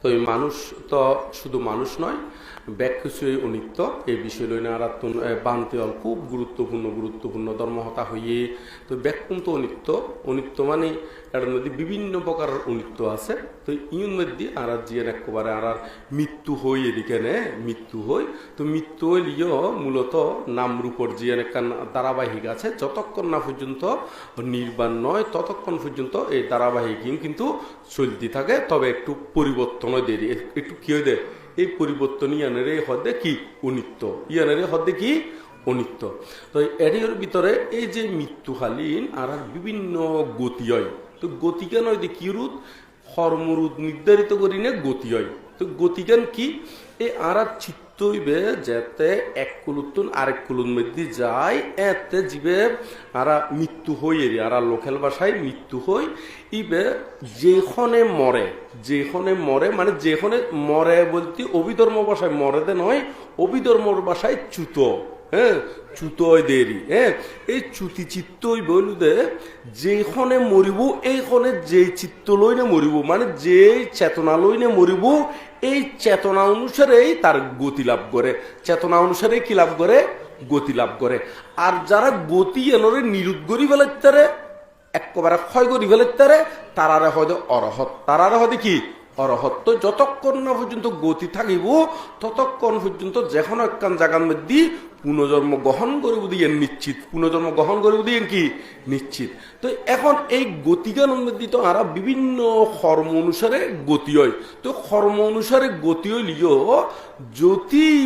তো এই মানুষ তো শুধু মানুষ নয় কিছুই অনিত্য এই বিষয় লই না আরাত্তন বানতে হল খুব গুরুত্বপূর্ণ গুরুত্বপূর্ণ ধর্মহতা হইয়ে। তো ব্যাকুম তো অনিত্য অনিত্য মানে এটার মধ্যে বিভিন্ন প্রকারের অনিত্য আছে। তো ইউন মধ্যে আর জিয়ান একেবারে আর মৃত্যু হই এদিকে নে, মৃত্যু হই। তো মৃত্যু হইলিও মূলত নাম রূপর জিয়ান একটা ধারাবাহিক আছে, যতক্ষণ না পর্যন্ত নির্বাণ নয়, ততক্ষণ পর্যন্ত এই ধারাবাহিক কিন্তু চলতে থাকে, তবে একটু পরিবর্তনও দেরি একটু কি হয়ে দেয় এই পরিবর্তন ইয়ানেরে হদে কি? অনিত্য। ইয়ানেরে হদে কি? অনিত্য। তো এর ভিতরে এই যে মৃত্যুকালীন আর আর বিভিন্ন গতি হয়। তো গতিজ্ঞান হয় কি রুদ হরমরুদ নির্ধারিত করি না গতি হয়। তো গতিজ্ঞান কি? এই আর আর চিত্ত হইবে যেতে এক কুলুতুন আরেক কুলুন মধ্যে যায় এতে জীবে আরা মৃত্যু এরি, আরা লোকাল ভাষায় মৃত্যু হই, ইবে যেখানে মরে যেখানে মরে মানে যেখানে মরে বলতে অভিধর্ম ভাষায় মরেতে নয় অভিধর্মর ভাষায় চ্যুত হ্যাঁ চুতয় দেরি হ্যাঁ এই চুতি চিত্তই বলুদে যেখানে মরিব, এইখানে যে চিত্ত লইনে মরিব মানে যে চেতনা লইনে মরিব এই চেতনা অনুসারেই তার গতি লাভ করে। চেতনা অনুসারে কি লাভ করে? গতি লাভ করে। আর যারা গতি এনরে নিরুদ করি ফেলাইতারে একেবারে ক্ষয় করি ফেলাইতারে তারারে হয়তো অরহত। তারারে হয়তো কি? অরহত্ব যতক্ষণ না পর্যন্ত গতি থাকিব, ততক্ষণ পর্যন্ত যেখন একখান জায়গার মধ্যে পুনর্জন্ম গ্রহণ করিব দিয়ে নিশ্চিত। পুনর্জন্ম গ্রহণ করিব দিয়ে কি? নিশ্চিত। তো এখন এই গতিজ্ঞান মধ্যে তো আরা বিভিন্ন কর্ম অনুসারে গতি হয়। তো কর্ম অনুসারে গতি হইলিও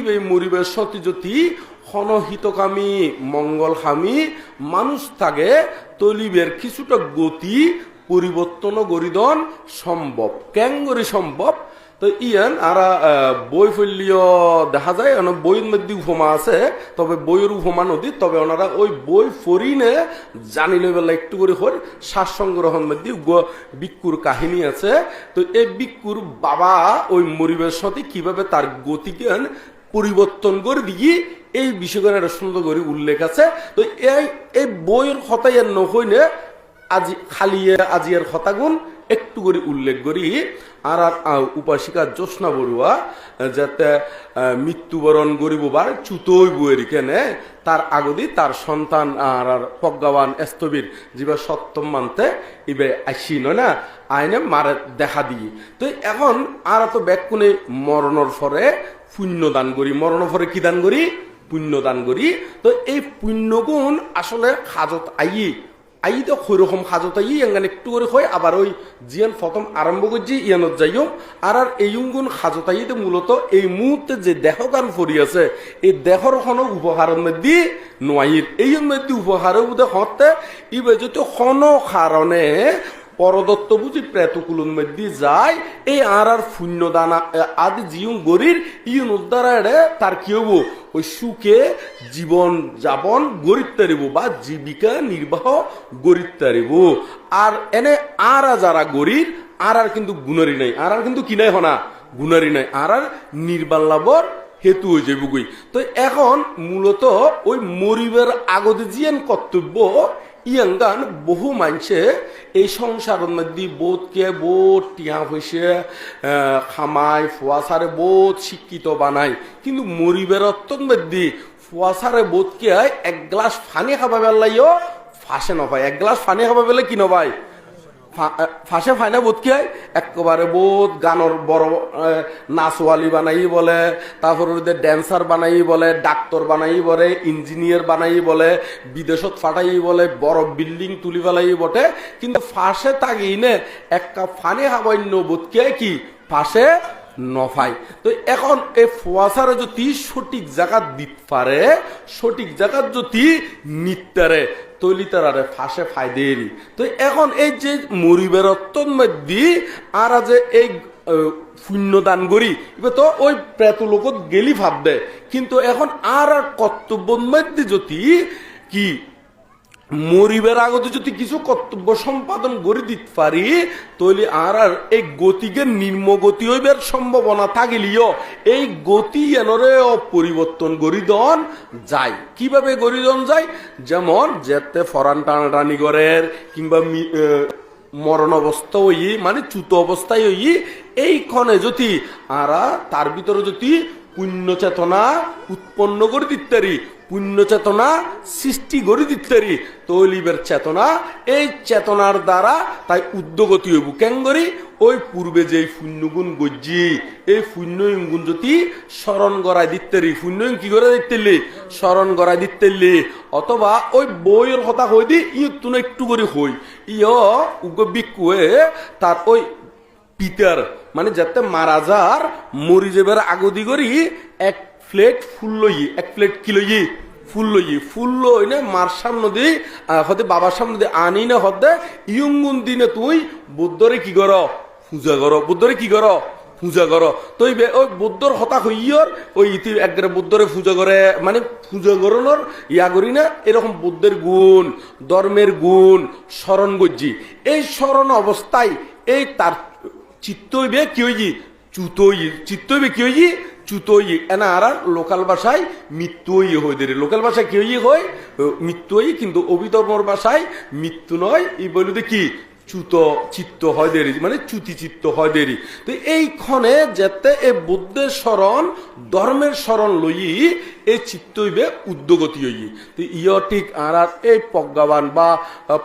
এই মরিবের সতী জ্যোতি, হনহিতকামী, মঙ্গলকামী মানুষ থাকে, তলিবের কিছুটা গতি পরিবর্তন গরিদন সম্ভব। ক্যাঙ্গরি সম্ভব? তো ইয়ান আর বই দেখা যায় বইয়ের মধ্যে উপমা আছে, তবে বইয়ের উপমা নদী তবে ওনারা ওই বই ফরিনে জানি লই বেলা একটু করে হর শ্বাস সংগ্রহণ মধ্যে বিক্ষুর কাহিনী আছে। তো এই বিক্ষুর বাবা ওই মরিবের সাথে কীভাবে তার গতিজ্ঞান পরিবর্তন করে দিয়ে এই বিষয়গুলো একটা সুন্দর করে উল্লেখ আছে। তো এই এই বইয়ের হতাই নহইনে আজি খালিয়ে আজিয়ার হতাগুণ একটু করে উল্লেখ করি। আর আর উপাসিকা জ্যোৎস্না বড়ুয়া যাতে মৃত্যুবরণ করিব বার চুতই বইয়ের কেনে, তার আগদি তার সন্তান আর আর প্রজ্ঞাবান স্তবীর যিবা সপ্তম মানতে ইবে আসি নয় না, আইনে মারে দেখা দিয়ে তো এখন আর তো ব্যাগ কোনে মরণর ফরে পুণ্য দান করি। মরণর ফরে কি দান করি? পুণ্য দান করি। তো এই পুণ্যগুণ আসলে খাজত আই আই তো রকম হাজত ইয়াঙ্গান একটু করে হয়, আবার ওই জিয়ান প্রথম আরম্ভ করছি, ইয়ানত যাইও। আর আর এই গুণ হাজত মূলত এই মুহূর্তে যে দেহ গান ফরি আছে, এই দেহর কোনো উপহারের মধ্যে নোয়াইর। এই মধ্যে উপহারের বুধে হতে ইবে যদি কোনো কারণে পরদত্ত বুঝি প্রেতকুলুর মধ্যে যায়, এই আর আর শূন্য দানা আদি জিউন গরির ইউন উদ্ধারে তার কি হব? ওই সুখে জীবন যাপন গরিব বা জীবিকা নির্বাহ গরিব আর এনে আর যারা গরিব, আর আর কিন্তু গুণারি নাই। আর আর কিন্তু কিনাই হনা? গুণারি নাই। আর আর নির্বাণ লাভর হেতু হয়ে যাবে তো এখন মূলত ওই মরিবের আগতে জিয়ান কর্তব্য ইয়াঙ্গান বহু মানুষে এই সংসারের মধ্যে বোধকে বোধ টিয়া হয়েছে খামায় ফুয়াশারে বোধ শিক্ষিত বানায় কিন্তু মরিবের অত্যন্ত মধ্যে ফুয়াশারে বোধকে এক গ্লাস ফানি খাবা বেলাইও ফাঁসে নপায় এক গ্লাস ফানি খাবা বেলে কি নপায় ফাঁসে ফাইনা বোধ কি হয়? একেবারে বোধ গানর বড় নাচওয়ালি বানাই বলে, তারপর ওদের ড্যান্সার বানাই বলে ডাক্তার বানাই বলে ইঞ্জিনিয়ার বানাই বলে, বিদেশত ফাটাই বলে, বড় বিল্ডিং তুলি ফেলাই বটে। কিন্তু ফাঁসে তাগি নে এক কাপ ফানি হাবান্য বোধ কি কি? ফাঁসে নফাই। তো এখন এই ফুয়াশারে যদি সঠিক জায়গাত দিতে পারে সঠিক জায়গাত যদি নিতারে তৈলি তারারে ফাঁসে ফায়দেরি তো এখন এই যে মরিবের মধ্যে আর যে এই পুণ্যদান করি, এবার তো ওই প্রেত লোকত গেলি ভাববে। কিন্তু এখন আর কর্তব্যের মধ্যে যদি কি মরিবের আগতে যদি কিছু কর্তব্য সম্পাদন করে দিতে পারি, তাহলে আর আর এই গতিকে নিম্ন গতি হইবার সম্ভাবনা থাকিলিও। এই গতি এনরে পরিবর্তন গরিদন যায়। কীভাবে গরিদন যায়? যেমন যেতে ফরান টানাটানি করের কিংবা মরণ অবস্থা হই মানে চুত অবস্থায় হই, এই ক্ষণে যদি আরা তার ভিতরে যদি পুণ্য চেতনা উৎপন্ন করে দিতারি পুণ্য চেতনা সৃষ্টি করে দিতারি তৈলিবের চেতনা, এই চেতনার দ্বারা তাই উদ্যোগতি হইব। কেঙ্গরি ওই পূর্বে যে পুণ্যগুণ গজ্জি, এই পুণ্য গুণ যদি স্মরণ করাই দিতেরি পুণ্য কি করে দিতেলি স্মরণ করাই দিতেলি অথবা ওই বইয়ের কথা হই দি ই তুন একটু করে হই ইয় উগ তার ওই পিতার মানে যাতে মারা যার, মরি যাবার আগদি করি, এক প্লেট ফুল লই এক প্লেট কি লই ফুল লই ফুল লই না মার সামনে দি হতে বাবার সামনে দি আনি না হতে, ইয়ঙ্গুন দিনে তুই, বুদ্ধরে কি কর? পূজা কর। বুদ্ধরে কি কর? পূজা কর। তুই ওই বুদ্ধর হতা হইয়র ওই ইতি একবারে বুদ্ধরে পূজা করে মানে পূজা করানোর ইয়া করি না, এরকম বুদ্ধের গুণ, ধর্মের গুণ, স্মরণ গজ্জি এই স্মরণ অবস্থায় এই তার চিত্ত হইবে কি হইজি চুত চিত্ত হইবে কি হইজি চুত হই এনা আর লোকাল ভাষায় মৃত্যুই হয়ে দেরে। লোকাল ভাষায় কেউই হয় মৃত্যুই, কিন্তু অভিধর্মর ভাষায় মৃত্যু নয়। এই বলিতে কি? চুত চিত্ত হয় দেরি মানে চুতি চিত্ত হয় দেরি। তো এই ক্ষণে যেতে এ বুদ্ধের স্মরণ, ধর্মের স্মরণ লই এই চিত্ত হইবে উদ্যোগতি হই তো ইয় ঠিক আর এই প্রজ্ঞাবান বা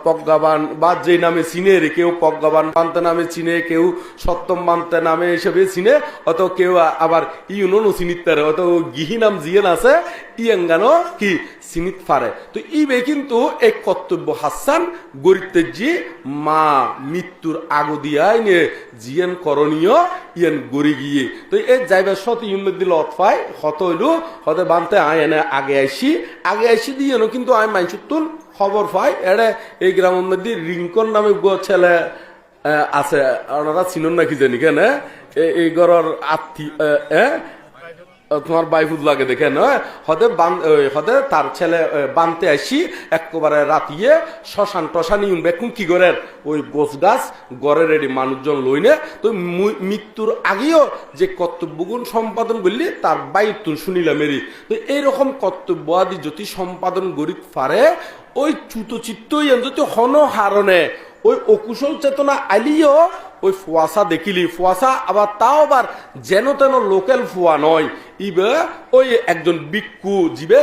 প্রজ্ঞাবান বা যে নামে চিনে রে, কেউ পজ্ঞাবান বানতে নামে চিনে, কেউ সপ্তম বানতে নামে হিসেবে চিনে অত কেউ আবার ইউনো চিনিত পারে অত গিহি নাম জিয়েন আছে ইয়েঙ্গানো কি চিনিত পারে তো ইবে কিন্তু এই কর্তব্য হাসান গরিতেজি মা মৃত্যুর আগো দিয়াই নে, জিয়েন করণীয়, ইয়েন গড়ি গিয়ে। তো এই যাইবার সত ইউন দিল অতফাই হত হইলু, হতে বানতে আয় এনে আগে আইসি। আগে আইসি দিয়ে কিন্তু আয় মাইসুতুন খবর পাই এড়ে এই গ্রামের মধ্যে রিঙ্কন নামে ছেলে আছে ওনারা চিনুন নাকি জানি কেন? এ- এই ঘরের আত্মীয় তোমার বাইফুদ লাগে দেখে নয় হদে হদে তার ছেলে বানতে আসি একেবারে রাতিয়ে শ্মশান টশান ইউন বেকুন কি করেন ওই গোছ গাছ গড়ে রেডি মানুষজন লইনে। তো মৃত্যুর আগেও যে কর্তব্যগুণ সম্পাদন করলি, তার বাইতুন শুনিলাম এরি তো এইরকম কর্তব্য আদি যদি সম্পাদন করি পারে, ওই চুতো চিত্তই যদি হন হারণে ওই অকুশল চেতনা আলিও ওই ফুয়াশা দেখিলি ফুয়াশা আবার তাও আবার যেন তেন লোকাল ফুয়া নয়। ইবে ওই একজন ভিক্ষু জিবে,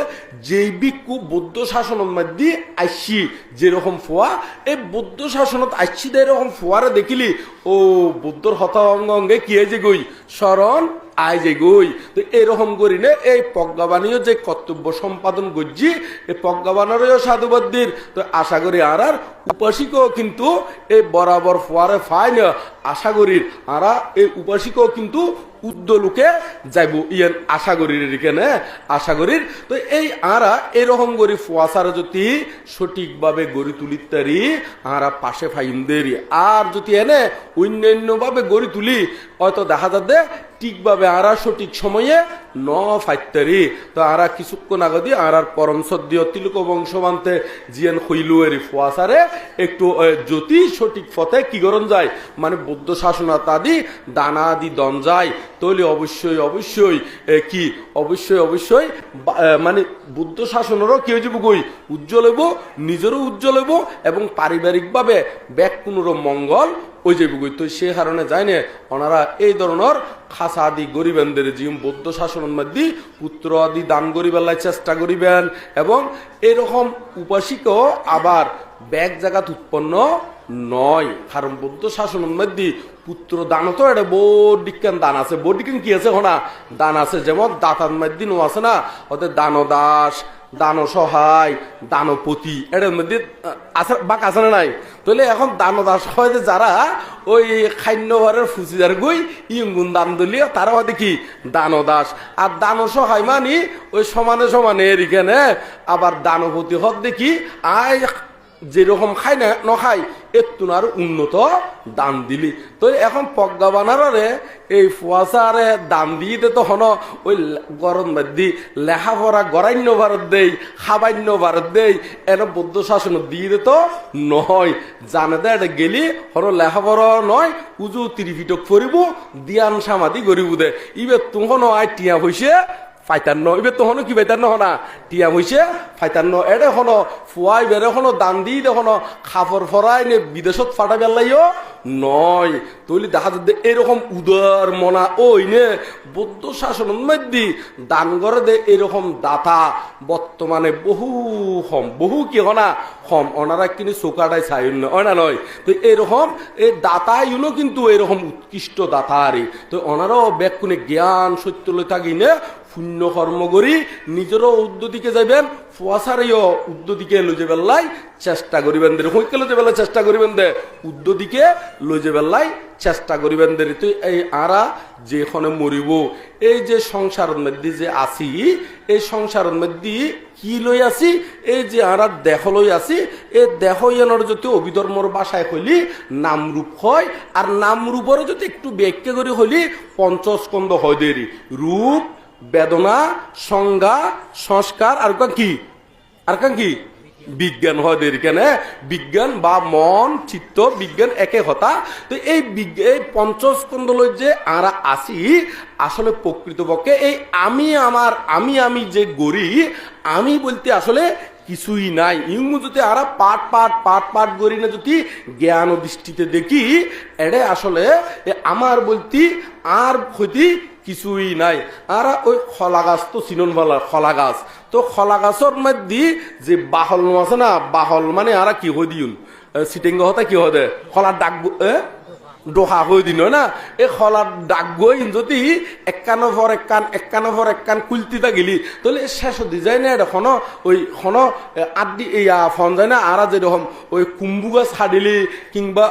যেই ভিক্ষু বৌদ্ধ শাসনের মধ্যে আইসি যেরকম ফুয়া, এই বৌদ্ধ শাসনত আইসি এরকম ফুয়ারে দেখিলি, ও বৌদ্ধর হতা অঙ্গ কি হয়েছে গই স্মরণ আয় যে গই তো এরকম করি নে এই পজ্ঞাবানীয় যে কর্তব্য সম্পাদন করছি, এই পজ্ঞাবানেরও সাধুবাদ্যির তো আশা করি আর আর উপাসিকও কিন্তু এই বরাবর ফোয়ারে ফাই না। আশা করি আরা এই উপাসিকও কিন্তু উদ্দলুকে যাইব, ইয়ান আশা করির এখানে আশা করির। তো এই আরা এরকম করি ফুয়াশার যদি সঠিকভাবে গড়ি তুলিতারি আরা পাশে ফাইমদেরি আর যদি এনে অন্যান্যভাবে গড়ি তুলি, হয়তো দেখা যাবে ঠিকভাবে আরা সঠিক সময়ে ন ফাইতারি তো আরা কিছুক্ষণ আগদি আর আর পরম সদ্য তিলক বংশবান্তে জিয়ান হইলুয়েরি ফুয়াশারে একটু যদি সঠিক পথে কি করণ যায়? মানে বৌদ্ধ শাসনাত আদি দানা আদি দন যায়। তাহলে অবশ্যই অবশ্যই কি? অবশ্যই অবশ্যই মানে বুদ্ধ শাসনেরও কি হয়ে গই উজ্জ্বল হইব, নিজেরও উজ্জ্বল হইব এবং পারিবারিকভাবে ব্যাক পুনর মঙ্গল ওই যে তো সে কারণে যায় না, ওনারা এই ধরনের খাসা আদি গরিবেনদের জীবন বৌদ্ধ শাসনের মধ্যে পুত্র আদি দান করিবার চেষ্টা করিবেন এবং এরকম উপাসিকও আবার ব্যাগ জায়গাত উৎপন্ন নয়। কারণ বৌদ্ধ শাসনের মধ্যে পুত্র দান তো এটা বোর ডিক্কান দান আছে। বোর ডিক্কান কি আছে হনা? দান আছে, যেমন মধ্যে নো আছে না? ওদের দানদাস দান সহায় দানপতি এটার মধ্যে বাঁক আছে না নাই? তাহলে এখন দানদাস হয় যে যারা ওই খান্য ঘরের ফুচিদার গই, ইঙ্গুন দান দলীয় তারা হয় দেখি দানদাস আর দান সহায় মানি ওই সমানে সমানে এরিখানে আবার দানপতি হত দেখি, আয় যেরকম খাই না নখাই একটু আর উন্নত দান দিলি। তো এখন পজ্ঞা বানারে এই ফুয়াশারে দান দিয়ে তো হন, ওই গরম বাদ দি, লেখাপড়া গরান্য ভারত দেই খাবান্য ভারত দেই এর বৌদ্ধ শাসন দিয়ে তো নহয়। জানে দে এটা গেলি, হর লেখাপড়া নয়, উজু তিরিফিটক ফুরিব দিয়ান সামাদি গরিব দে। ইবে তুহন আই টিয়া হইছে ফাইতান্ন এবার তো হনো কি ফাইতান্ন হনা? টিয়া হইছে ফাইতান্ন, এডে হনো, ফুয়াই বেড়ে হনো দান দি হনো, খাফর ফরাই নে বিদেশত ফাটা বেলাইও নয়। তৈলি দেখা যাচ্ছে এরকম উদার মনা ওই নে, বৌদ্ধ শাসন মধ্যে দান করে দে এরকম দাতা। বর্তমানে বহু হম, বহু কি হনা? হম ওনারা কিন্তু চোকাটাই চাই না নয়। তো এরকম এই দাতা ইউনো কিন্তু এরকম উৎকৃষ্ট দাতা আরে। তো ওনারাও ব্যাকুনে জ্ঞান সত্য লই থাকি নে শূন্য কর্ম করি, নিজেরও উদ্যদিকে যাইবেন, ফুয়াশারেও উদ্যদিকে লই যাবেন লাই চেষ্টা করিবেন দে হইকে লই যাবেন চেষ্টা করিবেন দে উদ্যদিকে লই যাবেন লাই চেষ্টা করিবেন দে তুই এই আরা যেখানে মরিব, এই যে সংসারের মধ্যে যে আসি, এই সংসারের মধ্যে কি লই আসি, এই যে আরা দেহ লই আসি, এই দেহ ইয়ানোর যদি অভিধর্মর বাসায় হইলি, নামরূপ হয়, আর নামরূপরে যদি একটু ব্যাখ্যা করে হইলি, পঞ্চস্কন্ধ হয় দেরি। রূপ বেদনা, সংজ্ঞা, সংস্কার, আর কি? আর কি? বিজ্ঞান, হয় কেন? বিজ্ঞান বা মন, চিত্ত, বিজ্ঞান একে হতা। তো এই এই পঞ্চস্কন্ধলৈ যে আরা আসি, আসলে প্রকৃতপক্ষে এই আমি আমার, আমি আমি যে গড়ি, আমি বলতে আসলে কিছুই নাই। ইউম যদি আরা পাট পাট পাট পাট করি না যদি জ্ঞান দৃষ্টিতে দেখি, এড়ে আসলে আমার বলতি, আর ক্ষতি কিছুই নাই। আর ওই খলা গাছ তো চিনন বলা খলা গাছ। তো খলা গাছর মধ্যে যে বাহল আছে না, বাহল মানে আর কি হই দিউন? সিটিং হতা কি হদে খলার ডাক ডোহা হয়ে দিন না? এই খলার ডাক গই যদি একানো ভর একান একানো ভর একান কুলতি গেলি, তাহলে শেষ ডিজাইন যায় না এটা খন ওই খন আদি ইয়া ফন যায় না, আর যেরকম ওই কুম্বু গাছ হাডিলি কিংবা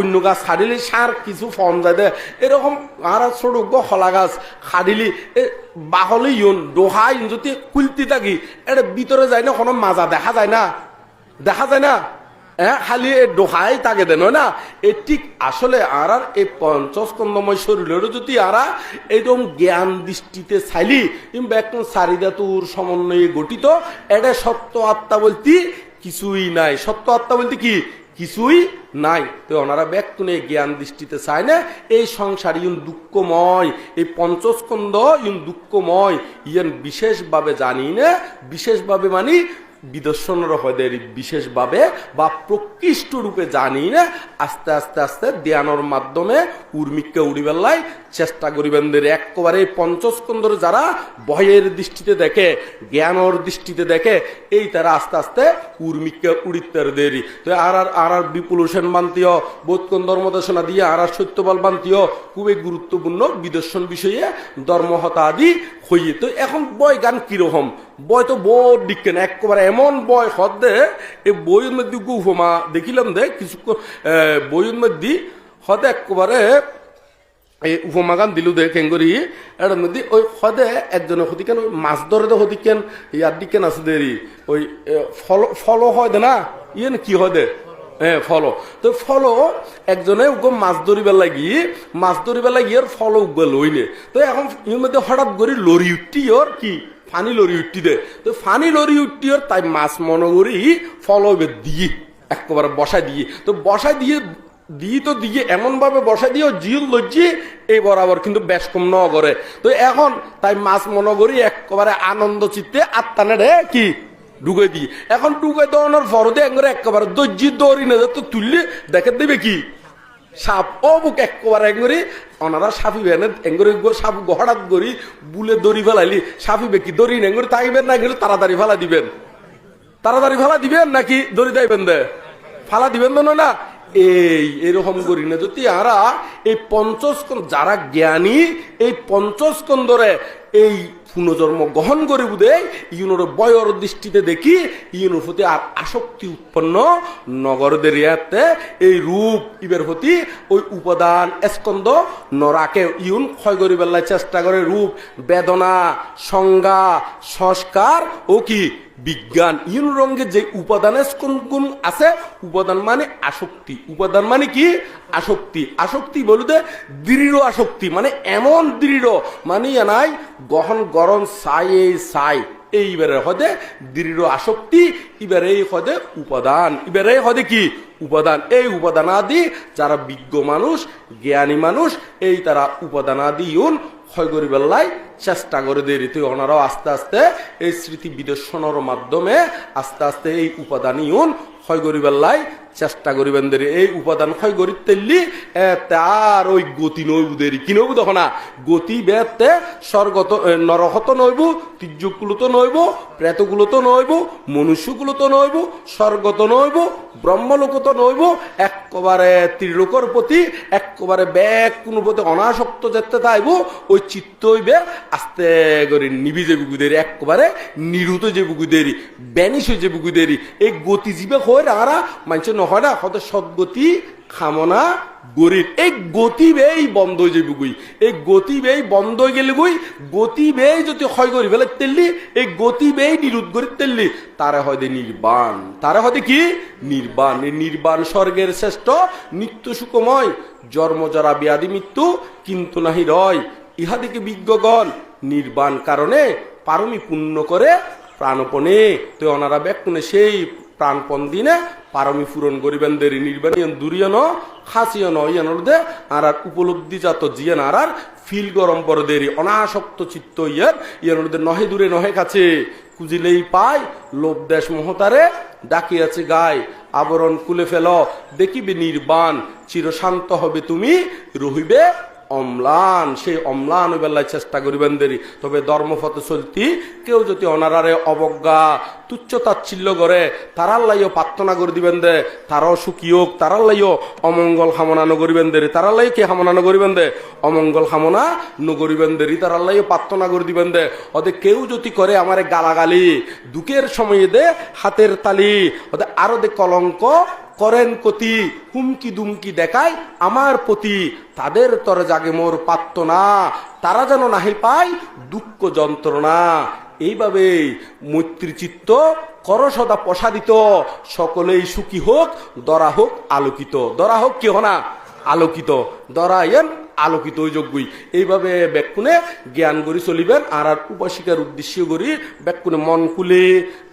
অন্য গাছ খাডিলি সার কিছু ফর্ম যায় দে। এরকম আর গো খলা গাছ খাডিলি এ, বাহলে ইয়ন ডোহা ইন যদি কুলতি থাকি এটা ভিতরে যায় না, কোনো মাজা দেখা যায় না। দেখা যায় না। হ্যাঁ খালি এই ডোহাই তাকে দেন না? এ ঠিক আসলে আর আর এই পঞ্চস্কন্দময় শরীরেরও যদি আরা এইরকম জ্ঞান দৃষ্টিতে চাইলি কিংবা একদম চারিদাতুর সমন্বয়ে গঠিত। এটা সত্য আত্মা বলতে কিছুই নাই। সত্য আত্মা বলতে কি? কিছুই নাই। তো ওনারা ব্যক্তনে জ্ঞান দৃষ্টিতে চায় না, এই সংসার ইউন দুঃখময়, এই পঞ্চস্কন্ধ ইউন দুঃখময়, ইয়ন বিশেষভাবে জানি না, বিশেষভাবে মানি বিদর্শনের হদের বিশেষভাবে বা প্রকৃষ্ট রূপে জানি না আস্তে আস্তে আস্তে ধ্যানের মাধ্যমে উর্মিককে উড়িবেলাই চেষ্টা করিবেন একেবারে এই পঞ্চস্কন্ধর যারা ভয়ের দৃষ্টিতে দেখে, জ্ঞানর দৃষ্টিতে দেখে, এই তারা আস্তে আস্তে উর্মিককে উড়িতে দেরি। তো আর আর আর আর বিপুল হোসেন বান্তীয় বোধকন ধর্মদেশনা দিয়ে আর আর সত্যপাল বান্তীয়, খুবই গুরুত্বপূর্ণ বিদর্শন বিষয়ে ধর্মহতা আদি হইয়ে তো এখন বই গান কীরকম? বই তো বোর দিকেন একেবারে এমন বই হদ দে এই বইয়ের মধ্যে উপমা দেখিলাম দে কিছু বইয়ের মধ্যে হদে একেবারে এই উপমা গান দিলু দে, কেঙ্গরি। এর মধ্যে ওই হদে একজনের হতি কেন ওই মাছ ধরে দে হতি কেন ইয়ার দিকেন আছে দেরি? ওই ফল ফল হয় দে না? ইয়ে না কি হয় দে? ফলো তো ফলো একজনে উগ মাছ ধরিবার লাগি, মাছ ধরিবার লাগি আর ফলো উগ লইনে তো এখন মধ্যে হঠাৎ করে লরি উঠটি ওর কি? ফানি লরি উঠটি দে। তো ফানি লরি উঠটি ওর, তাই মাছ মনে করি ফলো দিয়ে একেবারে বসাই দিয়ে তো বসাই দিয়ে দিয়ে তো দিয়ে এমন ভাবে বসা দিও জিল লজ্জি, এই বরাবর কিন্তু বেশ কম ন করে। তো এখন তাই মাছ মনে করি একেবারে আনন্দ চিত্তে আত্মানে রে কি ঢুকে দিই। এখন ঢুকে দেওয়ানোর ফরদে একবারে একেবারে দর্জি দৌড়ি না তো তুললে দেখে দেবে কি? সাপ ও বুক একেবারে একবারে ওনারা সাপি বেনে এঙ্গরে সাপ গহড়াত গড়ি বুলে দড়ি ফেলাইলি। সাপিবে কি দড়ি নেঙ্গরে তাইবেন না গেলে তাড়াতাড়ি ফেলা দিবেন? তাড়াতাড়ি ফেলা দিবেন নাকি দড়ি দাইবেন দে? ফালা দিবেন তো না এই, এরকম করি না। যদি আরা এই পঞ্চস্কন্ধ যারা জ্ঞানী, এই পঞ্চস্কন্ধরে এই পুনর্জন্ম গ্রহণ করে বুধে ইউনোর বয়র দৃষ্টিতে দেখি, ইউনোর প্রতি আর আসক্তি উৎপন্ন নগরদের ইয়াতে এই রূপ ইবের প্রতি ওই উপাদান স্কন্দ নরাকে ইউন ক্ষয় করি বেলায় চেষ্টা করে। রূপ, বেদনা, সংজ্ঞা, সংস্কার ও কি? বিজ্ঞান। ইন রঙের যে উপাদানের কোন আছে, উপাদান মানে আসক্তি। উপাদান মানে কি? আসক্তি। আসক্তি বলতে দৃঢ় আসক্তি মানে এমন দৃঢ় মানে নাই, গহন গরম এই সাই এইবারে হদে দৃঢ় আসক্তি এবারে এই হদে উপাদান। এবারে হদে কি? উপাদান। এই উপাদানাদি যারা বিজ্ঞ মানুষ, জ্ঞানী মানুষ, এই তারা উপাদানাদি ইউন ক্ষয় করি বেল্লাই চেষ্টা করে দেরি। রীতি ওনারাও আস্তে আস্তে এই স্মৃতি বিদর্শনের মাধ্যমে আস্তে আস্তে এই উপাদান ইউন ক্ষয় করি বেল্লাই চেষ্টা করিবেন দেরি। এই উপাদান ক্ষয় গরিব তেললি তার ওই গতি নইবু দেরি। কি নইবু তখন না? গতি বেতে স্বর্গত নরহত নইবু তির্যকগুলো তো নইব প্রেতগুলো তো নইব মনুষ্যগুলো তো নইব, স্বর্গত নইব ব্রহ্মলোক তো নইব, একেবারে ত্রিলোকর প্রতি একেবারে ব্যাগ কোনো প্রতি অনাসক্ত যেতে তাইব ওই চিত্ত হইবে আস্তে করে নিবি যে বুকুদেরি একেবারে নিরুত যে বুকুদেরি ব্যানিশ হয়ে যে বুকুদেরি এই গতি জীবে হয় রাঙারা মানছে নহয় না, হয়তো সদ্গতি খামনা গরিব। এই গতি বেই বন্ধ হয়ে যাবে গুই। এই গতি বেই বন্ধ হয়ে গেলে গুই, গতি বেই যদি ক্ষয় করি ফেলে তেললি, এই গতি বেই নিরুদ্ধ করি তেললি। তারা হয়তো নির্বাণ। তারা হয়তো কি? নির্বাণ। এই নির্বাণ স্বর্গের শ্রেষ্ঠ, নিত্য সুখময়। জন্ম জরা ব্যাধি মৃত্যু, কিন্তু নাহি রয়। ইহাদিকে বিজ্ঞগণ, নির্বাণ কারণে পারমি পূর্ণ করে প্রাণপণে, তো ওনারা ব্যাকুনে সেই প্রাণপণ দিনে পারমি পূরণ করিবেন দেরি নির্বাণ, ইয়ান দুরিয়ন খাসিয়ন ইয়ান দে আর আর উপলব্ধি জাত জিয়ান আর আর ফিল গরম পর দেরি অনাসক্ত চিত্ত ইয়ান ইয়ান নহে দূরে নহে কাছে খুঁজিলেই পায় লোভ দেশ মহতারে ডাকিয়াছে গায় আবরণ খুলে ফেল, দেখিবে নির্বাণ, চিরশান্ত হবে তুমি, রহিবে অম্লান, সেই অম্লান বেলায় চেষ্টা করিবেন দেরি। তবে ধর্মপথ চলতি, কেউ যদি অনারারে অবজ্ঞা, তুচ্ছ তাচ্ছিল্য করে, তারার লাইও প্রার্থনা করে দিবেন দে। তারাও সুখী হোক, তারার লাইও অমঙ্গল কামনা নগরিবেন দেরি। তারার লাই কে কামনা নগরিবেন দে? অমঙ্গল কামনা নগরিবেন দেরি। তারার লাইও প্রার্থনা করে দিবেন দে। ওদের কেউ যদি করে আমারে গালাগালি, দুঃখের সময়ে দে হাতের তালি। ওদের আরও দে কলঙ্ক করেন কতি, হুমকি দুমকি দেখায় আমার প্রতি তাদের তরে জাগে মোর পাত্ত না তারা যেন নাহি পায় দুঃখ যন্ত্রণা। এইভাবে মৈত্রীচিত্ত কর সদা প্রসাদিত। সকলেই সুখী হোক, দরা হোক আলোকিত। দরা হোক কেহ না। আলোকিত দরা এন আলোকিত ওই যোগ্যই। এইভাবে ব্যাকুনে জ্ঞান করি চলিবেন আর আর উপাসিকার উদ্দেশ্য করি ব্যাকুনে মন কুলি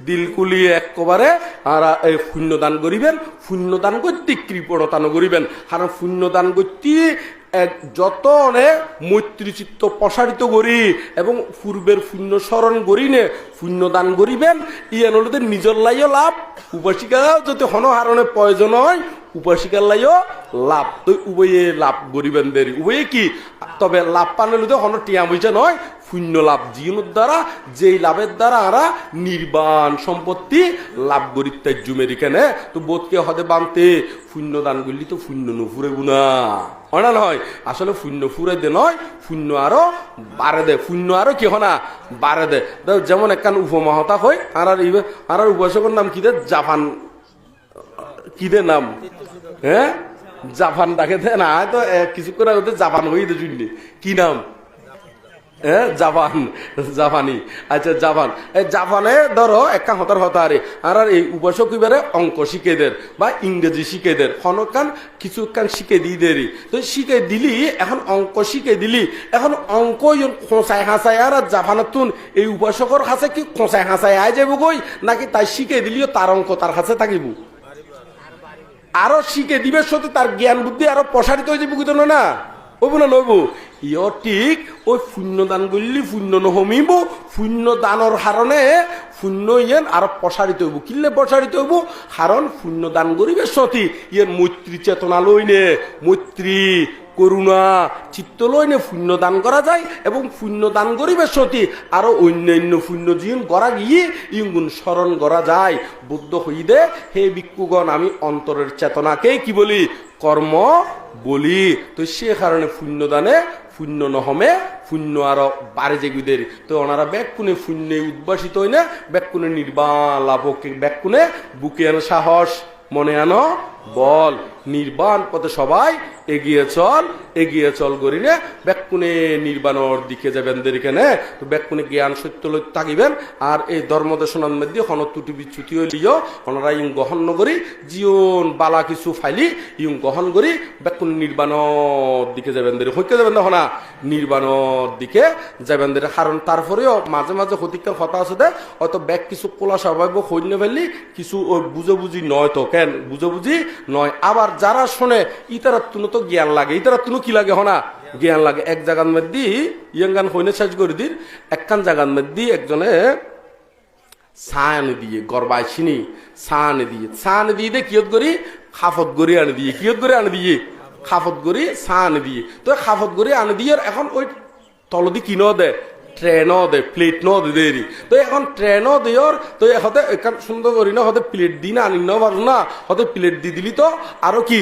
দিল কুলি একবারে আর এই শূন্যদান করিবেন শূন্যদান করতে কৃপণতান করিবেন কারণ শূন্যদান করতে এক যতনে মৈত্রীচিত্ত প্রসারিত করি এবং পূর্বের শূন্য স্মরণ করি নে শূন্য দান করিবেন, ইয়ান হলদের নিজের লাইও লাভ, উপাসিকা যদি হনহারণে প্রয়োজন হয়, উপাসিকার লাইও লাভ। তো উভয়ে লাভ করিবেন দেরি। উভয়ে কি? তবে লাভ পানে লুদে হন টিয়া বুঝে নয়, শূন্য লাভ জীবনের দ্বারা, যেই লাভের দ্বারা আরা নির্বাণ সম্পত্তি লাভ তাই কেনে তো বোধকে হদে বানতে শূন্য দান করলি তো শূন্য নুফুরে গুনা না নয় আসলে শূন্য ফুরে দে নয়, শূন্য আরও বাড়ে দে, শূন্য আরও কি না বাড়ে দে। যেমন একখান উপমহতা হয় আর আর উপাসকর নাম কি দে? জাপান কি দে নাম? হ্যাঁ? জাপান ডাকে না তো কিছুক্ষণ আগে জাপান হয়ে দে কি নাম? হ্যাঁ জাপান জাপানি আচ্ছা জাপান এই জাপানে ধরো, একা হতার হতারে আর এই উপাসক এবারে অঙ্ক শিখে দের বা ইংরেজি শিখে দের হনকান কিছু কান শিখে দিয়ে দেরি। তো শিখে দিলি, এখন অঙ্ক শিখে দিলি। এখন অঙ্ক খোঁচাই হাসাই আর জাপানত তুন এই উপাসকর কাছে কি খোঁচাই হাসাই আয় যাব গই নাকি তাই শিখে দিলিও তার অঙ্ক তার কাছে থাকিব? আরও শিখে দিবে সত্যি তার জ্ঞান বুদ্ধি আরও প্রসারিত হয়ে যাবে না? না লইব। ইয় ঠিক ওই শূন্য দান করলি শূন্য নহমিব শূন্য দানৰ হারণে শূন্য ইয়েন আরও প্রসারিত হইব। কিল্লে প্রসারিত হইব? কারণ শূন্য দান করিবে সতী। ইয়েন মৈত্রী চেতনা লইনে মৈত্রী করুণা চিত্ত লইনে শূন্য দান করা যায় এবং শূন্য দান করিবে সতী। আরও অন্যান্য শূন্য জীবন করা গিয়ে, ইঙ্গুন স্মরণ করা যায়। বুদ্ধ হইদে, হে ভিক্ষুগণ, আমি অন্তরের চেতনাকেই কি বলি? কর্ম বলি। তো সে কারণে পুণ্য দানে পুণ্য নহমে পুণ্য আরও বাড়ে যেগুদের তো ওনারা ব্যাকুনে পুণ্যে উদ্ভাসিত হয় না ব্যাকুনে নির্বাণ লাভকে ব্যাকুনে বুকে আনো সাহস, মনে আনো বল, নির্বাণ পথে সবাই এগিয়ে চল এগিয়ে চল করি নে ব্যাকুনে নির্বাণর দিকে যাবেন দেরিকেনে তো ব্যাকুনে জ্ঞান সত্য লই থাকিবেন আর এই ধর্মদেশনার মধ্যে হন ত্রুটি বিচ্যুতি হইলিও ওনারা ইং গ্রহণ নকরি জীবন বালা কিছু ফাইলি ইং গ্রহণ করি ব্যাকুন নির্বাণর দিকে যাবেন দেরি। হইকে যাবেন দেখো না নির্বাণর দিকে যাবেন দেরি। কারণ তারপরেও মাঝে মাঝে হতিকার কথা আছে দে হয়তো ব্যাগ কিছু কোলা স্বাভাবিক হইনে ফেললি, কিছু বুঝে বুঝি নয় তো কেন? বুঝে বুঝি নয়। আবার যারা শোনে ইতারা তুনো তো জ্ঞান লাগে ইতারা তুনো কি লাগে হনা? জ্ঞান লাগে, এক জায়গার মধ্যে ইয়ঙ্গান হইনে শেষ করে দির, একখান জায়গার মধ্যে একজনে আনি দিয়ে গরবাই চিনি আনি দিয়ে চা দিয়ে দে কিয়ত করি? খাফত গড়ি আনি দিয়ে, কিয়ত করে আনি দিয়ে, খাফত গড়ি আনি দিয়ে। তো খাফত গড়ি আনি দিয়ে এখন ওই তলদি কিনো দে ট্রেনও দে প্লেট ন দে দেরি তো এখন ট্রেনও দিয়র তো হতে এখান সুন্দর করি না, হতে প্লেট দি না, আনি পারো না, হতে প্লেট দি দিলি তো আরও কি?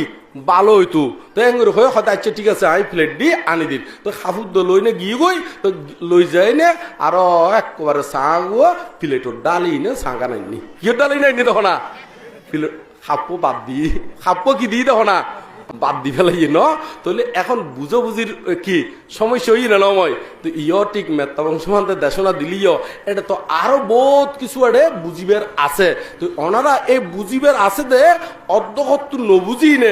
ভালো হইতো তো। এঙ্গুর হয়ে হয়তো আচ্ছা ঠিক আছে আমি প্লেট দি আনি দিন তো খাফুর তো লই নে গিয়ে গই তো লই যাই নে আরও একবারে চাগুয়া প্লেটর ডালি নে চাঙ্গা নাইনি কিয় ডালি নাইনি দেখো না প্লেট খাপ্পো বাদ দি খাপ্পো কি দি দেখো না বাদ দি ফেলাই ন? তাহলে এখন বুঝো বুঝির কি? সমস্যা হই না নময় তো ইয় ঠিক মেত্তা বংশমান্তে দেশনা দিলিও এটা তো আরও বহুত কিছু আরে বুঝিবের আছে। তো ওনারা এই বুঝিবের আছে দে অর্ধকত্তু নবুঝি নে।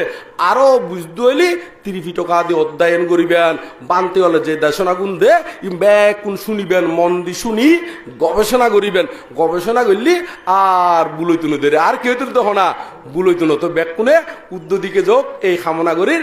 আরও বুঝতে হইলি তিরিফি টাকা দিয়ে অধ্যয়ন করিবেন। বানতে হলে যে দেশনা গুণ দে ব্যাগ কোন শুনিবেন, মন দি শুনি, গবেষণা করিবেন। গবেষণা করলি আর বুলইতুনো দেরে, আর কেউ তুলতে হো না, বুলইতুনো তো ব্যাগ কোনে উদ্য দিকে যোগ এই কামনা করির